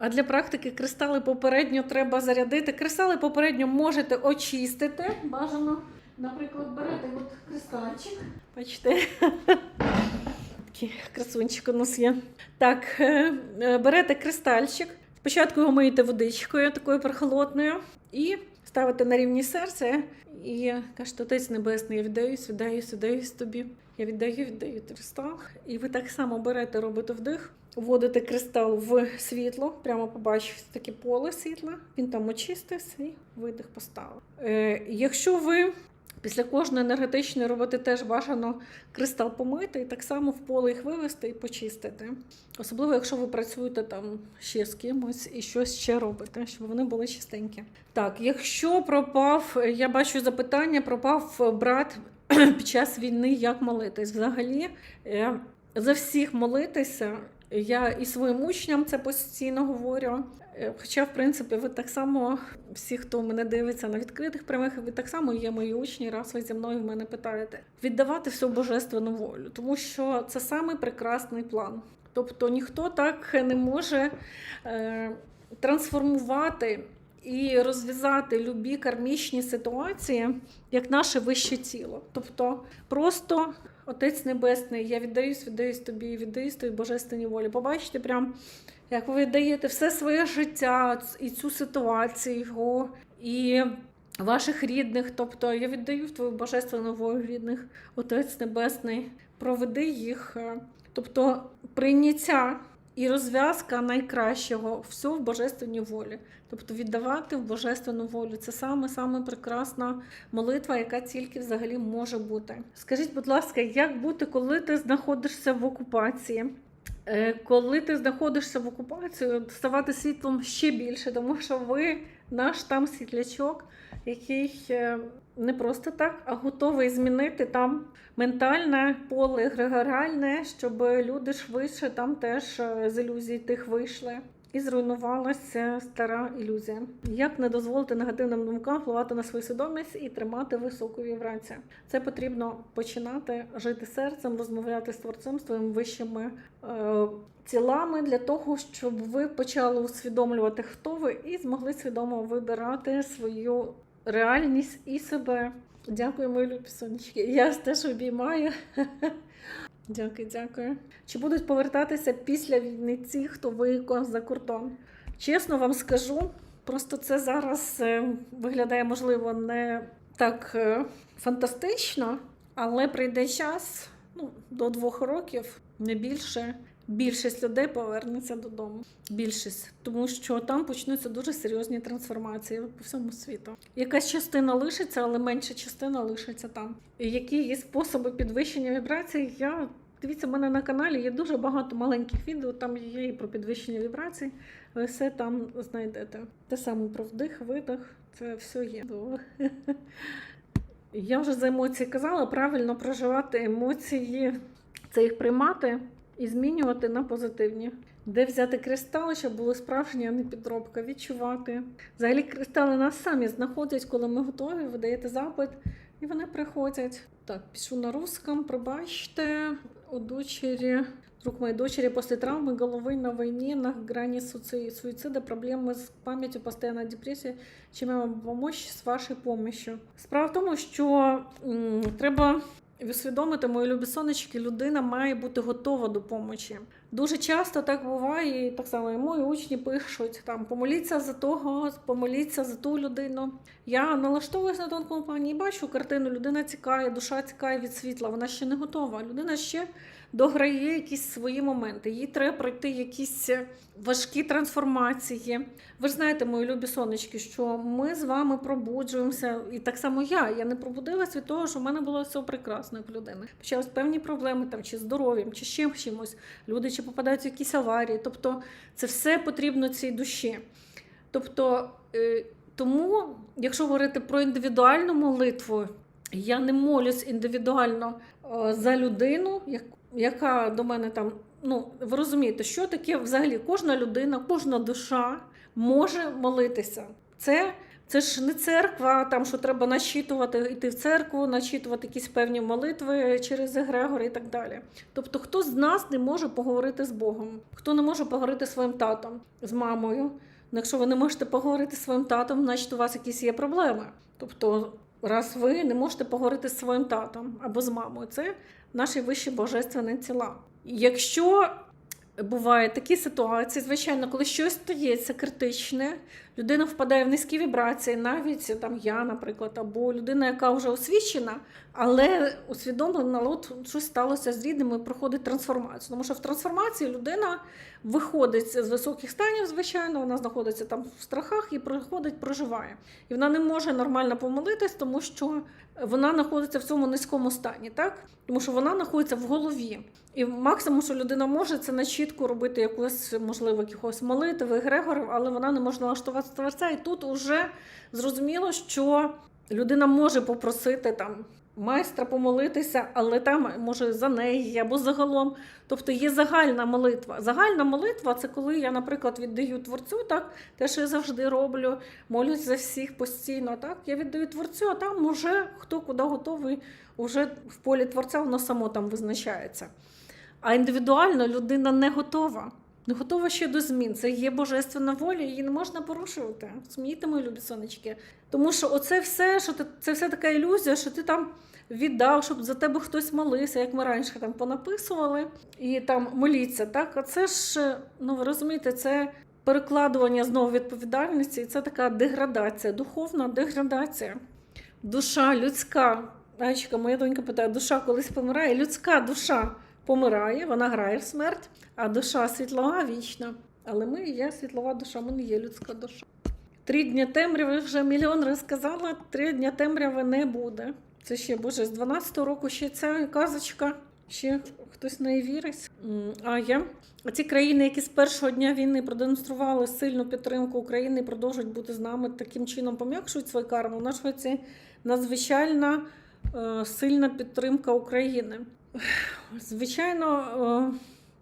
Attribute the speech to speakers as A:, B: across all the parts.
A: А для практики кристали попередньо треба зарядити. Кристали попередньо можете очистити. Бажано, наприклад, берете от кристальчик. Бачите, такий красунчик у нас є. Так, е, е, берете кристальчик. Спочатку його миєте водичкою такою прохолодною і ставите на рівні серця. І кажете, Отець Небесний, я віддаюсь, віддаюсь, віддаюсь тобі. Я віддаю, віддаю кристал. І ви так само берете, робите вдих, вводите кристал в світло, прямо побачите таке поле світла. Він там очистився і видих поставив. Е, якщо ви після кожної енергетичної роботи теж бажано кристал помити і так само в поле їх вивести і почистити. Особливо, якщо ви працюєте там ще з кимось і щось ще робите, щоб вони були чистенькі. Так, якщо пропав, я бачу запитання, пропав брат під час війни, як молитись? Взагалі, е, за всіх молитися. Я і своїм учням це постійно говорю. Е, Хоча, в принципі, ви так само, всі, хто мене дивиться на відкритих прямих, ви так само є мої учні, раз ви зі мною в мене питаєте. Віддавати всю божественну волю, тому що це самий прекрасний план. Тобто ніхто так не може е, трансформувати і розв'язати любі кармічні ситуації, як наше вище тіло. Тобто, просто Отець Небесний, я віддаюсь, віддаюсь тобі, віддаюсь тобі божественній волі. Побачите, прям як ви даєте все своє життя і цю ситуацію, і ваших рідних. Тобто я віддаю в твою божественну волю рідних, Отець Небесний, проведи їх. е, Тобто прийняття і розв'язка найкращого все в божественній волі. Тобто віддавати в божественну волю. Це саме саме прекрасна молитва, яка тільки взагалі може бути. Скажіть, будь ласка, як бути, коли ти знаходишся в окупації? Е, Коли ти знаходишся в окупації, ставати світлом ще більше, тому що ви наш там світлячок, який е, не просто так, а готовий змінити там ментальне поле, егрегоріальне, щоб люди швидше там теж е, з ілюзій тих вийшли. І зруйнувалася стара ілюзія. Як не дозволити негативним думкам впливати на свою свідомість і тримати високу вібрацію? Це потрібно починати жити серцем, розмовляти з творцем, своїми вищими е, тілами для того, щоб ви почали усвідомлювати, хто ви, і змогли свідомо вибирати свою реальність і себе. Дякую, мої любі сонечки. Я теж обіймаю. Дякую, дякую. Чи будуть повертатися після війни ті, хто виїхав за кордон? Чесно вам скажу, просто це зараз е, виглядає, можливо, не так е, фантастично, але прийде час ну, до двох років, не більше. Більшість людей повернеться додому. Більшість, тому що там почнуться дуже серйозні трансформації по всьому світу. Якась частина лишиться, але менша частина лишиться там. І які є способи підвищення вібрацій? Я дивіться, в мене на каналі є дуже багато маленьких відео. Там є і про підвищення вібрацій. Ви все там знайдете. Те саме про вдих, видих. Це все є. Я вже за емоції казала, правильно проживати емоції, це їх приймати і змінювати на позитивні. Де взяти кристали, щоб були справжні, а не підробка, відчувати. Взагалі кристали нас самі знаходять, коли ми готові, ви даєте запит, і вони приходять. Так, пишу на русском, пробачте, у дочери, друг моей дочери после травмы головы на войне, на грани суци- суицида, проблемы с пам'яттю, постоянная депресія. Чим я вам помочь з вашою помощью? Справа в тому, що м, треба усвідомити, мої любі сонечки, людина має бути готова до помочі. Дуже часто так буває, і так само і мої учні пишуть там помоліться за того, помоліться за ту людину. Я налаштовуюся на тонкому плані і бачу картину. Людина цікає, душа цікає від світла, вона ще не готова. Людина ще дограє якісь свої моменти. Їй треба пройти якісь важкі трансформації. Ви ж знаєте, мої любі сонечки, що ми з вами пробуджуємося, і так само я. Я не пробудилась від того, що в мене було все прекрасно як людини. Почались певні проблеми там, чи здоров'ям, чи чим чимось. Люди чи попадають в якісь аварії. Тобто це все потрібно цій душі. Тобто, е, тому, якщо говорити про індивідуальну молитву, я не молюсь індивідуально е, за людину, яка до мене там. Ну, ви розумієте, що таке взагалі кожна людина, кожна душа може молитися. Це Це ж не церква, там що треба начитувати, йти в церкву, начитувати якісь певні молитви через егрегори і так далі. Тобто, хто з нас не може поговорити з Богом, хто не може поговорити зі своїм татом, з мамою. Ну, Якщо ви не можете поговорити зі своїм татом, значить у вас якісь є проблеми. Тобто, раз ви не можете поговорити з своїм татом або з мамою, це наші вищі божественні тіла. Якщо бувають такі ситуації, звичайно, коли щось стається критичне, людина впадає в низькі вібрації, навіть там я, наприклад, або людина, яка вже освічена, але усвідомлена, от щось сталося з рідними, проходить трансформацію. Тому що в трансформації людина виходить з високих станів, звичайно, вона знаходиться там в страхах і проходить, проживає. І вона не може нормально помолитись, тому що вона знаходиться в цьому низькому стані, так? Тому що вона знаходиться в голові. І максимум, що людина може, це на чітку робити якусь, можливо, якихось молитв, егрегорів, але вона не може налаштувати творця. І тут уже зрозуміло, що людина може попросити там майстра помолитися, але там може за неї або загалом. Тобто є загальна молитва. Загальна молитва це коли я, наприклад, віддаю творцю, так те, що я завжди роблю, молюсь за всіх постійно. Так я віддаю творцю, а там уже хто куди готовий, уже в полі творця воно само там визначається. А індивідуально людина не готова. Не готова ще до змін. Це є божественна воля, її не можна порушувати. Смійте, мої любі сонечки. Тому що оце все, що ти, це все така ілюзія, що ти там віддав, щоб за тебе хтось молився, як ми раніше там понаписували, і там моліться. Так, а це ж, ну ви розумієте, це перекладування знову відповідальності, і це така деградація, духовна деградація. Душа людська. Ачка, моя донька питає, душа колись помирає, людська душа помирає, вона грає в смерть, а душа світлова вічна. Але ми є світлова душа, ми не є людська душа. Три дні темряви вже мільйон разів сказала, три дні темряви не буде. Це ще, Боже, з 12-го року ще ця казочка, ще хтось в неї вірить. А я. А ці країни, які з першого дня війни продемонстрували сильну підтримку України продовжують бути з нами, таким чином пом'якшують свою карму. У нас це надзвичайна е, сильна підтримка України. Звичайно,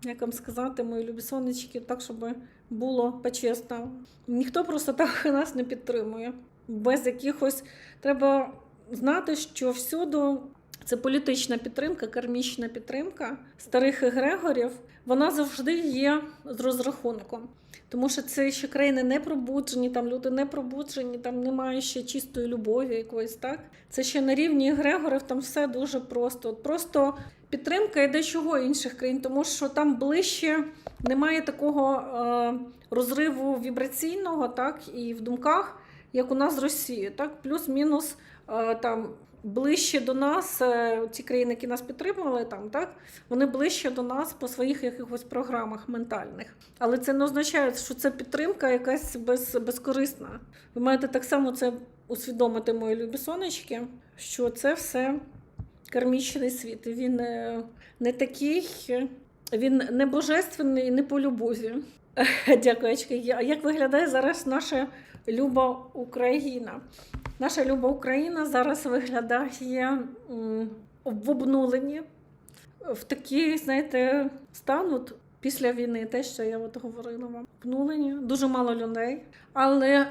A: е, як вам сказати, мої любі сонечки, так, щоб було почесно. Ніхто просто так нас не підтримує. Без якихось треба знати, що всюди це політична підтримка, кармічна підтримка старих егрегорів, вона завжди є з розрахунком. Тому що це ще країни не пробуджені, там люди не пробуджені, там немає ще чистої любові якоїсь, так? Це ще на рівні егрегорів, там все дуже просто. От Просто підтримка йде чого інших країн, тому що там ближче немає такого е, розриву вібраційного, так, і в думках, як у нас з Росією, так, плюс-мінус е, там. Ближче до нас, е, ті країни, які нас підтримували, там так вони ближче до нас по своїх якихось програмах ментальних. Але це не означає, що це підтримка якась без, безкорисна. Ви маєте так само це усвідомити, мої любі сонечки, що це все кармічний світ. Він е, не такий, він не божественний, не по любові. Дякую, Ачка. А як виглядає зараз наша люба Україна? Наша люба Україна зараз виглядає в обнуленні, в такий, знаєте, стан от після війни, те, що я от говорила вам. Обнулені, дуже мало людей. Але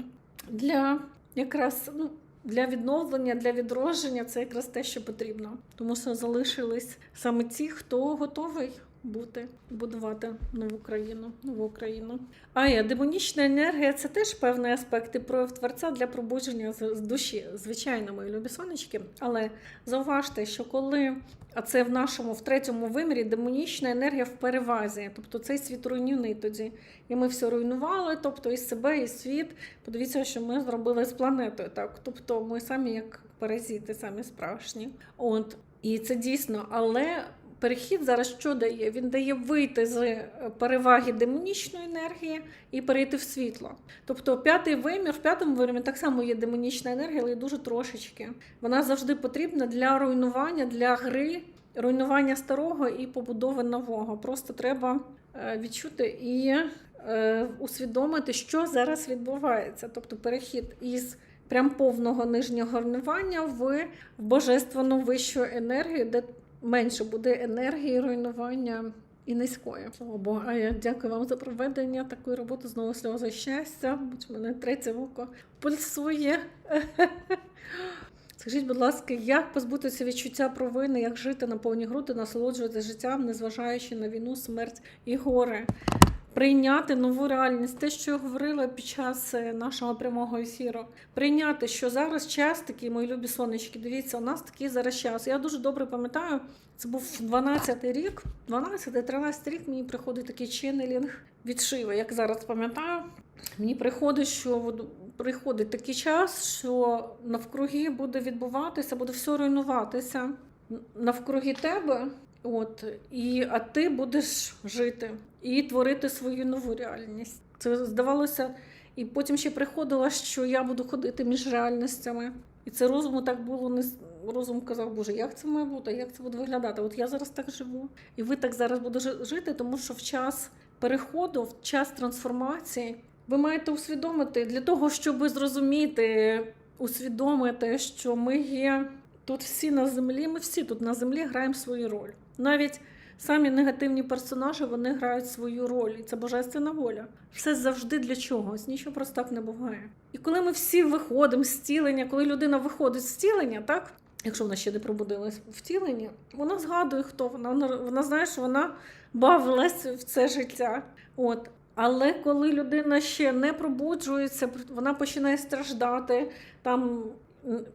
A: для якраз ну, для відновлення, для відродження це якраз те, що потрібно. Тому що залишились саме ті, хто готовий бути, будувати нову країну, нову Україну. А я демонічна енергія це теж певний аспект і прояв творця для пробудження з душі, звичайно, мої любі сонечки. Але зауважте, що коли а це в нашому в третьому вимірі демонічна енергія в перевазі, тобто цей світ руйнівний тоді. І ми все руйнували, тобто і себе, і світ. Подивіться, що ми зробили з планетою. Так, тобто ми самі як паразити, самі справжні. От і це дійсно, але перехід зараз що дає? Він дає вийти з е, переваги демонічної енергії і перейти в світло. Тобто, п'ятий вимір, в п'ятому вимірі так само є демонічна енергія, але дуже трошечки. Вона завжди потрібна для руйнування, для гри, руйнування старого і побудови нового. Просто треба е, відчути і е, усвідомити, що зараз відбувається. Тобто перехід із прям повного нижнього руйнування в божественну вищу енергію, де менше буде енергії руйнування і низької. Слава Богу. А я дякую вам за проведення такої роботи. Знову сльози щастя. В мене третє око пульсує. Скажіть, будь ласка, як позбутися відчуття провини, як жити на повні груди, насолоджуватися життям, незважаючи на війну, смерть і горе? Прийняти нову реальність, те, що я говорила під час е, нашого прямого ефіру. Прийняти, що зараз час такий, мої любі сонечки. Дивіться, у нас такий зараз час. Я дуже добре пам'ятаю, це був 12-й рік, 12-13 рік мені приходить такий ченнелінг від Шиви, як зараз пам'ятаю. Мені приходить, що приходить такий час, що навкруги буде відбуватися, буде все руйнуватися навкруги тебе. От, і, а ти будеш жити і творити свою нову реальність. Це здавалося, і потім ще приходило, що я буду ходити між реальностями. І це розуму так було не розум казав, Боже, як це має бути, як це буде виглядати? От я зараз так живу, і ви так зараз будете жити, тому що в час переходу, в час трансформації, ви маєте усвідомити для того, щоб зрозуміти, усвідомити, що ми є тут всі на землі, ми всі тут на землі граємо свою роль. Навіть самі негативні персонажі вони грають свою роль, і це божественна воля. Все завжди для чогось, нічого просто так не буває. І коли ми всі виходимо з тілення, коли людина виходить з тілення, так. Якщо вона ще не пробудилась в тіленні, вона згадує, хто вона. Вона, вона знає, що вона бавилась в це життя. От. Але коли людина ще не пробуджується, вона починає страждати там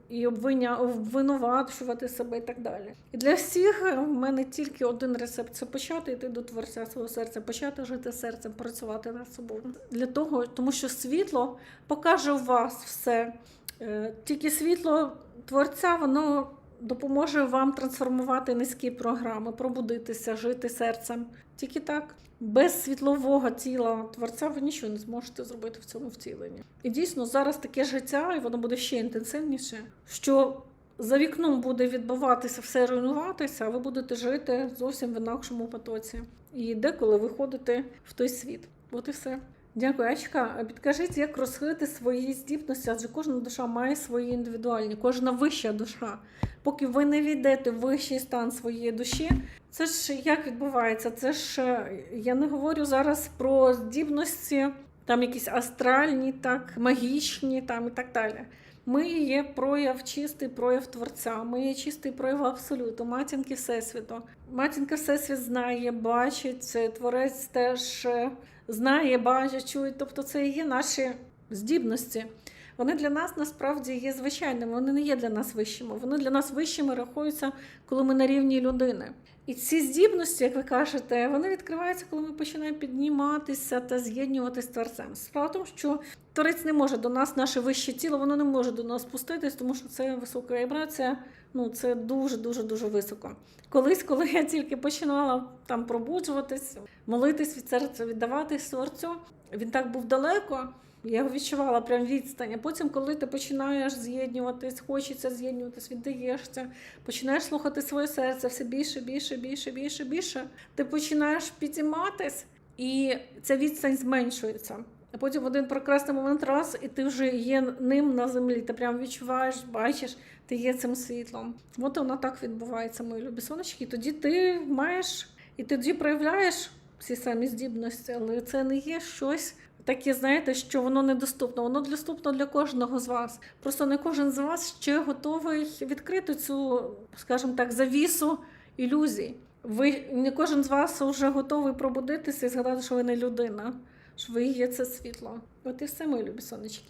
A: і обвинувачувати себе і так далі. І для всіх е, в мене тільки один рецепт це почати йти до творця свого серця, почати жити серцем, працювати над собою. Для того, тому що світло покаже у вас все. Е, Тільки світло творця, воно допоможе вам трансформувати низькі програми, пробудитися, жити серцем. Тільки так. Без світлового тіла творця ви нічого не зможете зробити в цьому втіленні. І дійсно зараз таке життя, і воно буде ще інтенсивніше, що за вікном буде відбуватися все руйнуватися, а ви будете жити зовсім в інакшому потоці. І деколи виходите в той світ. От і все. Дякую, Ачка. Підкажіть, як розкрити свої здібності, адже кожна душа має свої індивідуальні, кожна вища душа. Поки ви не війдете в вищий стан своєї душі, це ж як відбувається? Це ж е, я не говорю зараз про здібності, там якісь астральні, так, магічні там і так далі. Ми є прояв, чистий прояв Творця, ми є чистий прояв абсолюту, матінки Всесвіту. Матінка Всесвіт знає, бачить, творець теж е, знає, бачить, чує. Тобто це є наші здібності. Вони для нас насправді є звичайними, вони не є для нас вищими. Вони для нас вищими рахуються, коли ми на рівні людини. І ці здібності, як ви кажете, вони відкриваються, коли ми починаємо підніматися та з'єднуватися з творцем. Справа в тому, що творець не може до нас, наше вище тіло, воно не може до нас спуститись, тому що це висока вібрація. Ну це дуже дуже дуже високо. Колись, коли я тільки починала там пробуджуватись, молитись від серця, віддаватись творцю, він так був далеко. Я відчувала прям відстань. А потім, коли ти починаєш з'єднуватись, хочеться з'єднуватись, віддаєшся, починаєш слухати своє серце все більше, більше, більше, більше, більше. Ти починаєш підійматись, і ця відстань зменшується. А потім в один прекрасний момент раз, і ти вже є ним на землі. Ти прям відчуваєш, бачиш, ти є цим світлом. От воно так відбувається, мої любі сонечки. І тоді ти маєш, і тоді проявляєш всі самі здібності, але це не є щось таке, знаєте, що воно недоступно. Воно доступно для кожного з вас. Просто не кожен з вас ще готовий відкрити цю, скажімо так, завісу ілюзій. Ви не кожен з вас вже готовий пробудитися і згадати, що ви не людина, що ви є це світло. От і все, мої любі сонечки.